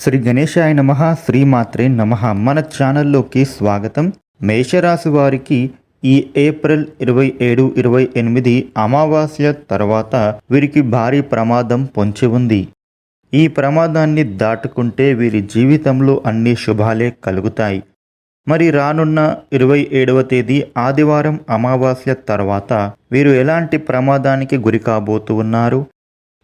శ్రీ గణేశాయ నమ శ్రీమాత్రే నమ. మన ఛానల్లోకి స్వాగతం. మేషరాశి వారికి ఈ ఏప్రిల్ ఇరవై ఏడు ఇరవై ఎనిమిది అమావాస్య తర్వాత వీరికి భారీ ప్రమాదం పొంచి ఉంది. ఈ ప్రమాదాన్ని దాటుకుంటే వీరి జీవితంలో అన్ని శుభాలే కలుగుతాయి. మరి రానున్న ఇరవై ఏడవ తేదీ ఆదివారం అమావాస్య తర్వాత వీరు ఎలాంటి ప్రమాదానికి గురికాబోతు ఉన్నారు?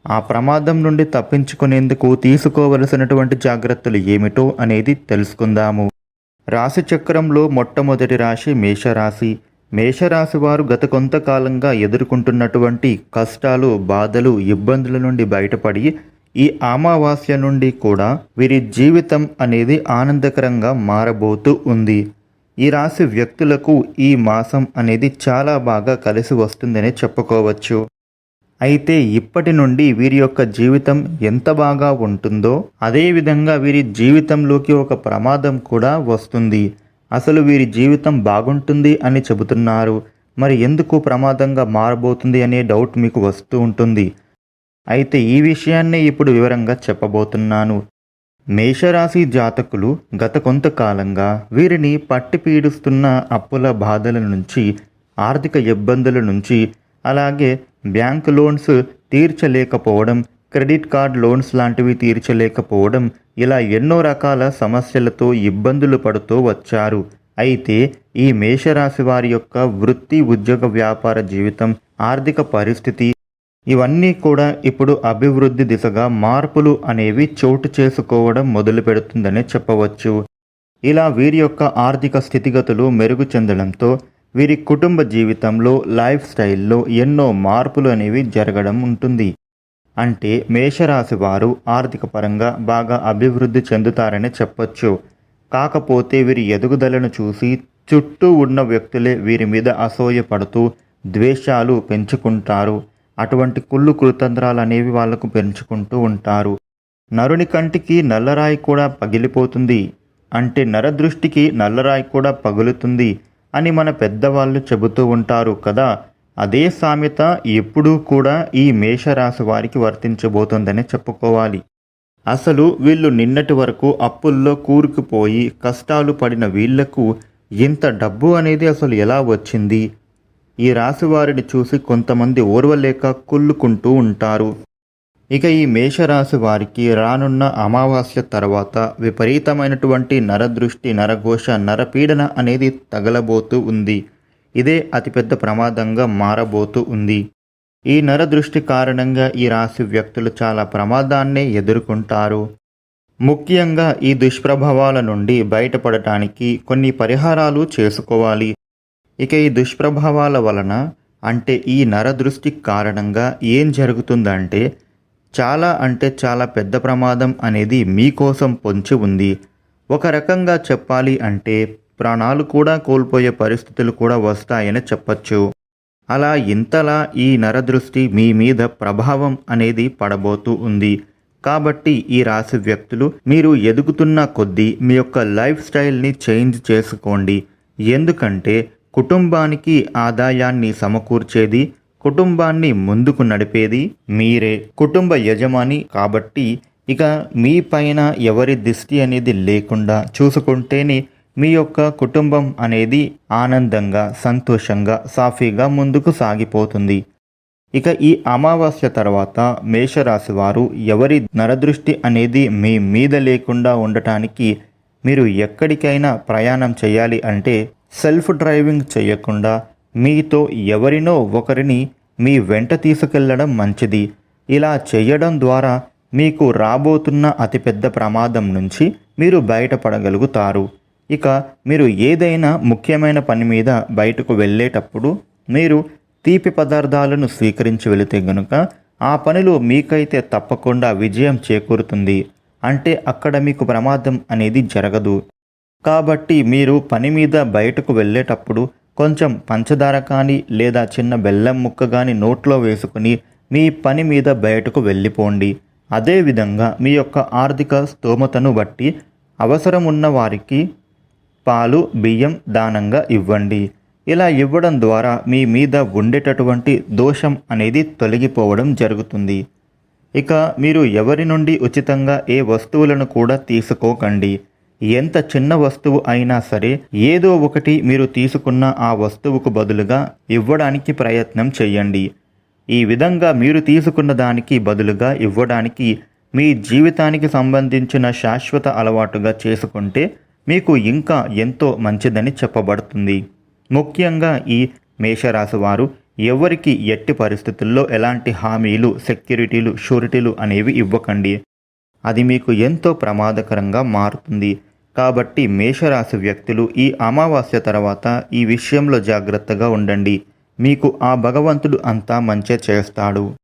ఆ ప్రమాదం నుండి తప్పించుకునేందుకు తీసుకోవలసినటువంటి జాగ్రత్తలు ఏమిటో అనేది తెలుసుకుందాము. రాశి చక్రంలో మొట్టమొదటి రాశి మేషరాశి. మేషరాశి వారు గత కొంతకాలంగా ఎదుర్కొంటున్నటువంటి కష్టాలు బాధలు ఇబ్బందుల నుండి బయటపడి ఈ అమావాస్య నుండి కూడా వీరి జీవితం అనేది ఆనందకరంగా మారబోతూ ఉంది. ఈ రాశి వ్యక్తులకు ఈ మాసం అనేది చాలా బాగా కలిసి వస్తుందనే చెప్పుకోవచ్చు. అయితే ఇప్పటి నుండి వీరి యొక్క జీవితం ఎంత బాగా ఉంటుందో అదేవిధంగా వీరి జీవితంలోకి ఒక ప్రమాదం కూడా వస్తుంది. అసలు వీరి జీవితం బాగుంటుంది అని చెబుతున్నారు. మరి ఎందుకు ప్రమాదంగా మారబోతుంది అనే డౌట్ మీకు వస్తూ ఉంటుంది. అయితే ఈ విషయాన్నే ఇప్పుడు వివరంగా చెప్పబోతున్నాను. మేషరాశి జాతకులు గత కొంతకాలంగా వీరిని పట్టి పీడిస్తున్న అప్పుల బాధల నుంచి ఆర్థిక ఇబ్బందుల నుంచి అలాగే బ్యాంక్ లోన్స్ తీర్చలేకపోవడం క్రెడిట్ కార్డ్ లోన్స్ లాంటివి తీర్చలేకపోవడం ఇలా ఎన్నో రకాల సమస్యలతో ఇబ్బందులు పడుతూ వచ్చారు. అయితే ఈ మేషరాశి వారి యొక్క వృత్తి ఉద్యోగ వ్యాపార జీవితం ఆర్థిక పరిస్థితి ఇవన్నీ కూడా ఇప్పుడు అభివృద్ధి దిశగా మార్పులు అనేవి చోటు చేసుకోవడం మొదలు పెడుతుందని చెప్పవచ్చు. ఇలా వీరి యొక్క ఆర్థిక స్థితిగతులు మెరుగు చెందడంతో వీరి కుటుంబ జీవితంలో లైఫ్ స్టైల్లో ఎన్నో మార్పులు అనేవి జరగడం ఉంటుంది. అంటే మేషరాశి వారు ఆర్థిక పరంగా బాగా అభివృద్ధి చెందుతారని చెప్పొచ్చు. కాకపోతే వీరి ఎదుగుదలను చూసి చుట్టూ ఉన్న వ్యక్తులే వీరి మీద అసూయపడుతూ ద్వేషాలు పెంచుకుంటారు. అటువంటి కుళ్ళు కృతంత్రాలు అనేవి వాళ్ళకు పెంచుకుంటూ ఉంటారు. నరుని కంటికి నల్లరాయి కూడా పగిలిపోతుంది. అంటే నరదృష్టికి నల్లరాయి కూడా పగులుతుంది. అని మన పెద్దవాళ్ళు చెబుతూ ఉంటారు కదా. అదే సామెత ఎప్పుడూ కూడా ఈ మేషరాశి వారికి వర్తించబోతుందని చెప్పుకోవాలి. అసలు వీళ్ళు నిన్నటి వరకు అప్పుల్లో కూరుకుపోయి కష్టాలు పడిన వీళ్ళకు ఇంత డబ్బు అనేది అసలు ఎలా వచ్చింది? ఈ రాశి వారిని చూసి కొంతమంది ఓర్వలేక కుళ్ళుకుంటూ ఉంటారు. ఇక ఈ మేషరాశి వారికి రానున్న అమావాస్య తర్వాత విపరీతమైనటువంటి నరదృష్టి నరఘోష నరపీడన అనేది తగలబోతూ ఉంది. ఇదే అతిపెద్ద ప్రమాదంగా మారబోతూ ఉంది. ఈ నరదృష్టి కారణంగా ఈ రాశి వ్యక్తులు చాలా ప్రమాదాన్నే ఎదుర్కొంటారు. ముఖ్యంగా ఈ దుష్ప్రభావాల నుండి బయటపడటానికి కొన్ని పరిహారాలు చేసుకోవాలి. ఇక ఈ దుష్ప్రభావాల వలన అంటే ఈ నరదృష్టి కారణంగా ఏం జరుగుతుందంటే చాలా అంటే చాలా పెద్ద ప్రమాదం అనేది మీకోసం పొంచి ఉంది. ఒక రకంగా చెప్పాలి అంటే ప్రాణాలు కూడా కోల్పోయే పరిస్థితులు కూడా వస్తాయని చెప్పచ్చు. అలా ఇంతలా ఈ నరదృష్టి మీ మీద ప్రభావం అనేది పడబోతూ ఉంది. కాబట్టి ఈ రాశి వ్యక్తులు మీరు ఎదుగుతున్న కొద్దీ మీ యొక్క లైఫ్ స్టైల్ని చేంజ్ చేసుకోండి. ఎందుకంటే కుటుంబానికి ఆదాయాన్ని సమకూర్చేది కుటుంబాన్ని ముందుకు నడిపేది మీరే. కుటుంబ యజమాని కాబట్టి ఇక మీ పైన ఎవరి దిష్టి అనేది లేకుండా చూసుకుంటేనే మీ యొక్క కుటుంబం అనేది ఆనందంగా సంతోషంగా సాఫీగా ముందుకు సాగిపోతుంది. ఇక ఈ అమావాస్య తర్వాత మేషరాశి వారు ఎవరి నరదృష్టి అనేది మీ మీద లేకుండా ఉండటానికి మీరు ఎక్కడికైనా ప్రయాణం చేయాలి అంటే సెల్ఫ్ డ్రైవింగ్ చేయకుండా మీతో ఎవరినో ఒకరిని మీ వెంట తీసుకెళ్ళడం మంచిది. ఇలా చేయడం ద్వారా మీకు రాబోతున్న అతిపెద్ద ప్రమాదం నుంచి మీరు బయటపడగలుగుతారు. ఇక మీరు ఏదైనా ముఖ్యమైన పని మీద బయటకు వెళ్ళేటప్పుడు మీరు తీపి పదార్థాలను స్వీకరించి వెళితే గనుక ఆ పనిలో మీకైతే తప్పకుండా విజయం చేకూరుతుంది. అంటే అక్కడ మీకు ప్రమాదం అనేది జరగదు. కాబట్టి మీరు పని మీద బయటకు వెళ్ళేటప్పుడు కొంచెం పంచదార కానీ లేదా చిన్న బెల్లం ముక్క కానీ నోట్లో వేసుకుని మీ పని మీద బయటకు వెళ్ళిపోండి. అదేవిధంగా మీ యొక్క ఆర్థిక స్తోమతను బట్టి అవసరం ఉన్న వారికి పాలు బియ్యం దానంగా ఇవ్వండి. ఇలా ఇవ్వడం ద్వారా మీ మీద ఉండేటటువంటి దోషం అనేది తొలగిపోవడం జరుగుతుంది. ఇక మీరు ఎవరి నుండి ఉచితంగా ఏ వస్తువులను కూడా తీసుకోకండి. ఎంత చిన్న వస్తువు అయినా సరే ఏదో ఒకటి మీరు తీసుకున్న ఆ వస్తువుకు బదులుగా ఇవ్వడానికి ప్రయత్నం చేయండి. ఈ విధంగా మీరు తీసుకున్న దానికి బదులుగా ఇవ్వడానికి మీ జీవితానికి సంబంధించిన శాశ్వత అలవాటుగా చేసుకుంటే మీకు ఇంకా ఎంతో మంచిదని చెప్పబడుతుంది. ముఖ్యంగా ఈ మేషరాశి వారు ఎవరికి ఎట్టి పరిస్థితుల్లో ఎలాంటి హామీలు సెక్యూరిటీలు షూరిటీలు అనేవి ఇవ్వకండి. అది మీకు ఎంతో ప్రమాదకరంగా మారుతుంది. కాబట్టి మేషరాశి వ్యక్తులు ఈ అమావాస్య తర్వాత ఈ విషయంలో జాగ్రత్తగా ఉండండి. మీకు ఆ భగవంతుడు అంతా మంచే చేస్తాడు.